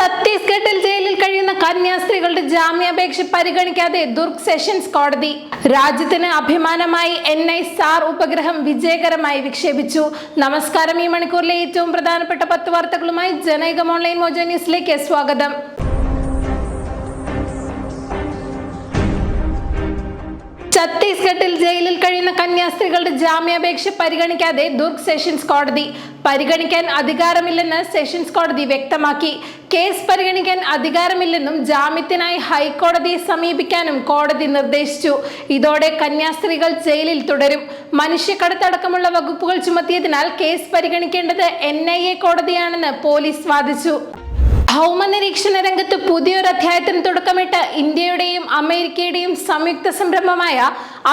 ഛത്തീസ്ഗഡിൽ ജയിലിൽ കഴിയുന്ന കന്യാസ്ത്രീകളുടെ ജാമ്യാപേക്ഷ പരിഗണിക്കാതെ ദുർഗ് സെഷൻസ് കോടതി. രാജ്യത്തിന് അഭിമാനമായി എൻ ഐ സാർ ഉപഗ്രഹം വിജയകരമായി വിക്ഷേപിച്ചു. നമസ്കാരം ഈ മണിക്കൂറിലെ ഏറ്റവും പ്രധാനപ്പെട്ട പത്ത് വാർത്തകളുമായി ജനൈകം ഓൺലൈൻ മോജോ ന്യൂസിലേക്ക് സ്വാഗതം. ഛത്തീസ്ഗഡിൽ ജയിലിൽ കഴിയുന്ന കന്യാസ്ത്രീകളുടെ ജാമ്യാപേക്ഷ പരിഗണിക്കാതെ ദുർഗ് സെഷൻസ് കോടതി പരിഗണിക്കാൻ അധികാരമില്ലെന്ന് സെഷൻസ് കോടതി വ്യക്തമാക്കി. കേസ് പരിഗണിക്കാൻ അധികാരമില്ലെന്നും ജാമ്യത്തിനായി ഹൈക്കോടതിയെ സമീപിക്കാനും കോടതി നിർദ്ദേശിച്ചു. ഇതോടെ കന്യാസ്ത്രീകൾ ജയിലിൽ തുടരും. മനുഷ്യക്കടത്തടക്കമുള്ള വകുപ്പുകൾ ചുമത്തിയതിനാൽ കേസ് പരിഗണിക്കേണ്ടത് എൻ കോടതിയാണെന്ന് പോലീസ് വാദിച്ചു. ഭൗമ നിരീക്ഷണ രംഗത്ത് പുതിയൊരു അധ്യായത്തിന് തുടക്കമിട്ട് ഇന്ത്യയുടെയും അമേരിക്കയുടെയും സംയുക്ത സംരംഭമായ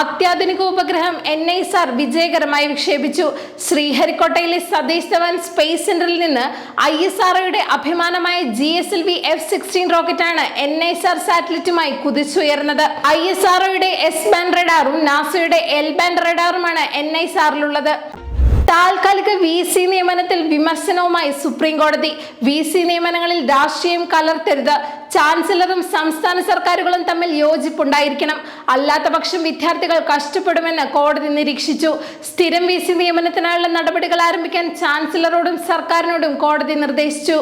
അത്യാധുനിക ഉപഗ്രഹം എൻ ഐ സാർ വിജയകരമായി വിക്ഷേപിച്ചു. ശ്രീഹരിക്കോട്ടയിലെ സതീഷ് ധവാൻ സ്പേസ് സെന്ററിൽ നിന്ന് ഐ എസ് ആർഒയുടെ അഭിമാനമായ G S L V F sixteen റോക്കറ്റാണ് N I sir സാറ്റലൈറ്റുമായി കുതിച്ചുയർന്നത്. ഐ എസ് ആർഒയുടെ എസ് ബാൻഡ് റഡാറും നാസയുടെ എൽ ബാൻഡ് റഡാറുമാണ് എൻ ഐ സാറിലുള്ളത്. താൽക്കാലിക വി സി നിയമനത്തിൽ വിമർശനവുമായി സുപ്രീം കോടതി. വി സി നിയമനങ്ങളിൽ രാഷ്ട്രീയം കലർത്തരുത്. ചാൻസലറും സംസ്ഥാന സർക്കാരുകളും തമ്മിൽ യോജിപ്പുണ്ടായിരിക്കണം. അല്ലാത്ത പക്ഷം വിദ്യാർത്ഥികൾ കഷ്ടപ്പെടുമെന്ന് കോടതി നിരീക്ഷിച്ചു. സ്ഥിരം വി സി നിയമനത്തിനായുള്ള നടപടികൾ ആരംഭിക്കാൻ ചാൻസലറോടും സർക്കാരിനോടും കോടതി നിർദ്ദേശിച്ചു.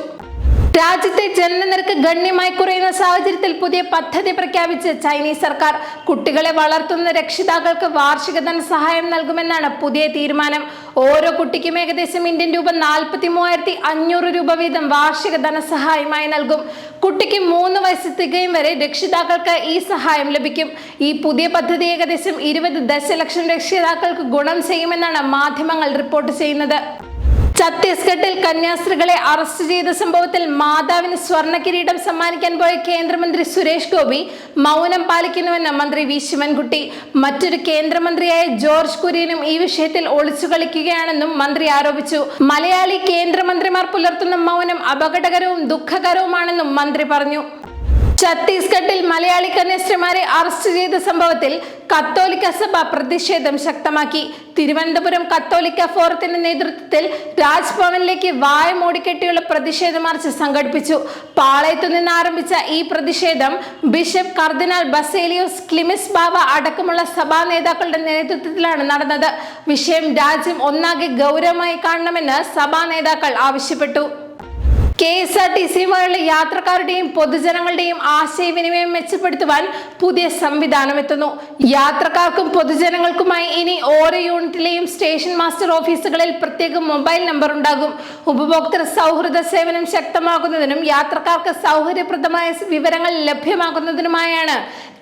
രാജ്യത്തെ ജനനനിരക്ക് ഗണ്യമായി കുറയുന്ന സാഹചര്യത്തിൽ പുതിയ പദ്ധതി പ്രഖ്യാപിച്ച് ചൈനീസ് സർക്കാർ കുട്ടികളെ വളർത്തുന്ന രക്ഷിതാക്കൾക്ക് വാർഷിക ധനസഹായം നൽകുമെന്നാണ് പുതിയ തീരുമാനം. ഓരോ കുട്ടിക്കും ഏകദേശം ഇന്ത്യൻ രൂപ നാൽപ്പത്തി മൂവായിരത്തി അഞ്ഞൂറ് രൂപ വീതം വാർഷിക ധനസഹായമായി നൽകും. കുട്ടിക്ക് മൂന്ന് വയസ്സ് തികയും വരെ രക്ഷിതാക്കൾക്ക് ഈ സഹായം ലഭിക്കും. ഈ പുതിയ പദ്ധതി ഏകദേശം ഇരുപത് ദശലക്ഷം രക്ഷിതാക്കൾക്ക് ഗുണം ചെയ്യുമെന്നാണ് മാധ്യമങ്ങൾ റിപ്പോർട്ട് ചെയ്യുന്നത്. ഛത്തീസ്ഗഡിൽ കന്യാസ്ത്രീകളെ അറസ്റ്റ് ചെയ്ത സംഭവത്തിൽ മാതാവിന് സ്വർണ കിരീടം സമ്മാനിക്കാൻ പോയ കേന്ദ്രമന്ത്രി സുരേഷ് ഗോപി മൗനം പാലിക്കുന്നുവെന്ന് മന്ത്രി വി ശിവൻകുട്ടി. മറ്റൊരു കേന്ദ്രമന്ത്രിയായ ജോർജ് കുര്യനും ഈ വിഷയത്തിൽ ഒളിച്ചു കളിക്കുകയാണെന്നും മന്ത്രി ആരോപിച്ചു. മലയാളി കേന്ദ്രമന്ത്രിമാർ പുലർത്തുന്ന മൗനം അപകടകരവും ദുഃഖകരവുമാണെന്നും മന്ത്രി പറഞ്ഞു. ഛത്തീസ്ഗഡിൽ മലയാളി കന്യാസ്ത്രീമാരെ അറസ്റ്റ് ചെയ്ത സംഭവത്തിൽ കത്തോലിക്ക സഭ പ്രതിഷേധം ശക്തമാക്കി. തിരുവനന്തപുരം കത്തോലിക്ക ഫോറത്തിന്റെ നേതൃത്വത്തിൽ രാജ്ഭവനിലേക്ക് വായ മൂടിക്കെട്ടിയുള്ള പ്രതിഷേധ മാർച്ച് സംഘടിപ്പിച്ചു. പാളയത്തു നിന്ന് ആരംഭിച്ച ഈ പ്രതിഷേധം ബിഷപ്പ് കർദിനാൾ ബസേലിയോസ് ക്ലിമിസ് ബാവ അടക്കമുള്ള സഭാ നേതാക്കളുടെ നേതൃത്വത്തിലാണ് നടന്നത്. വിഷയം രാജ്യം ഒന്നാകെ ഗൗരവമായി കാണണമെന്ന് സഭാ നേതാക്കൾ ആവശ്യപ്പെട്ടു. K S R T C പോലുള്ള യാത്രക്കാരുടെയും പൊതുജനങ്ങളുടെയും ആശയവിനിമയം മെച്ചപ്പെടുത്തുവാൻ പുതിയ സംവിധാനം എത്തുന്നു യാത്രക്കാർക്കും പൊതുജനങ്ങൾക്കുമായി ഇനി ഓരോ യൂണിറ്റിലെയും സ്റ്റേഷൻ മാസ്റ്റർ ഓഫീസുകളിൽ പ്രത്യേക മൊബൈൽ നമ്പർ ഉണ്ടാകും. ഉപഭോക്തൃ സൗഹൃദ സേവനം ശക്തമാകുന്നതിനും യാത്രക്കാർക്ക് സൗകര്യപ്രദമായ വിവരങ്ങൾ ലഭ്യമാക്കുന്നതിനുമായാണ്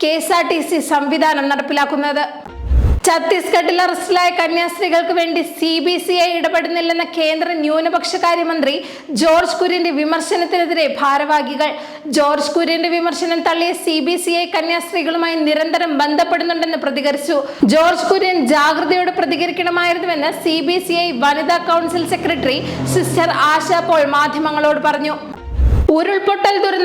K S R T C സംവിധാനം നടപ്പിലാക്കുന്നത്. ഛത്തീസ്ഗഡിൽ അറസ്റ്റിലായ കന്യാസ്ത്രീകൾക്ക് വേണ്ടി സി ബി സി ഐ ഇടപെടുന്നില്ലെന്ന കേന്ദ്ര ന്യൂനപക്ഷകാര്യമന്ത്രി ജോർജ് കുര്യന്റെ വിമർശനത്തിനെതിരെ ഭാരവാഹികൾ. ജോർജ് കുര്യന്റെ വിമർശനം തള്ളിയ സി ബി സി ഐ കന്യാസ്ത്രീകളുമായി നിരന്തരം ബന്ധപ്പെടുന്നുണ്ടെന്ന് പ്രതികരിച്ചു. ജോർജ് കുര്യൻ ജാഗ്രതയോടെ പ്രതികരിക്കണമായിരുന്നുവെന്ന് സി ബി സി ഐ വനിതാ council secretary sister Asha Paul മാധ്യമങ്ങളോട് പറഞ്ഞു. ഉരുൾപൊട്ടൽ ദുരന്തം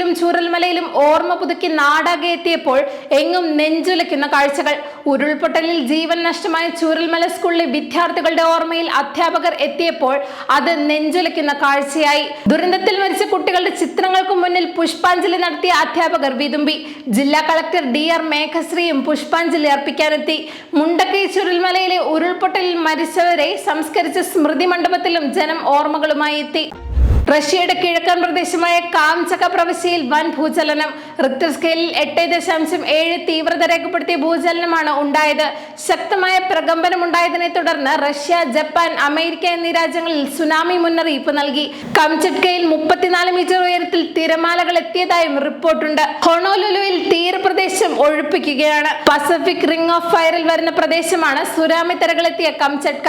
വിതച്ച് ചൂരൽമലയിലും ഓർമ്മ പുതുക്കി നാടാകെ എത്തിയപ്പോൾ എങ്ങും നെഞ്ചുലയ്ക്കുന്ന കാഴ്ചകൾ. ഉരുൾപൊട്ടലിൽ ജീവൻ നഷ്ടമായ ചൂരൽമല സ്കൂളിലെ വിദ്യാർത്ഥികളുടെ ഓർമ്മയിൽ അധ്യാപകർ എത്തിയപ്പോൾ അത് നെഞ്ചുലയ്ക്കുന്ന കാഴ്ചയായി. ദുരന്തത്തിൽ മരിച്ച കുട്ടികളുടെ ചിത്രങ്ങൾക്ക് മുന്നിൽ പുഷ്പാഞ്ജലി നടത്തിയ അധ്യാപകർ വിതുമ്പി. ജില്ലാ കളക്ടർ ഡി ആർ മേഘശ്രീയും പുഷ്പാഞ്ജലി അർപ്പിക്കാനെത്തി. മുണ്ടക്കൈ ചുരുൾമലയിലെ ഉരുൾപൊട്ടലിൽ മരിച്ചവരെ സംസ്കരിച്ച സ്മൃതി മണ്ഡപത്തിലും ജനം ഓർമ്മകളുമായി എത്തി. റഷ്യയുടെ കിഴക്കൻ പ്രദേശമായ കാംചക പ്രവിശ്യയിൽ വൻ ഭൂചലനം. റിക്ടർ സ്കെയിലിൽ എട്ട് ദശാംശം ഏഴ് തീവ്രത രേഖപ്പെടുത്തിയ ഭൂചലനമാണ് ഉണ്ടായത്. ശക്തമായ പ്രകമ്പനം ഉണ്ടായതിനെ തുടർന്ന് റഷ്യ ജപ്പാൻ അമേരിക്ക എന്നീ രാജ്യങ്ങളിൽ സുനാമി മുന്നറിയിപ്പ് നൽകി. കംചട്കയിൽ മുപ്പത്തിനാല് മീറ്റർ ഉയരത്തിൽ തിരമാലകൾ എത്തിയതായും റിപ്പോർട്ടുണ്ട്. ഹൊണോലുലുവിൽ തീരപ്രദേശം ഒഴിപ്പിക്കുകയാണ്. പസഫിക് റിംഗ് ഓഫ് ഫയറിൽ വരുന്ന പ്രദേശമാണ് സുനാമി തിരകളെത്തിയ കംചട്ക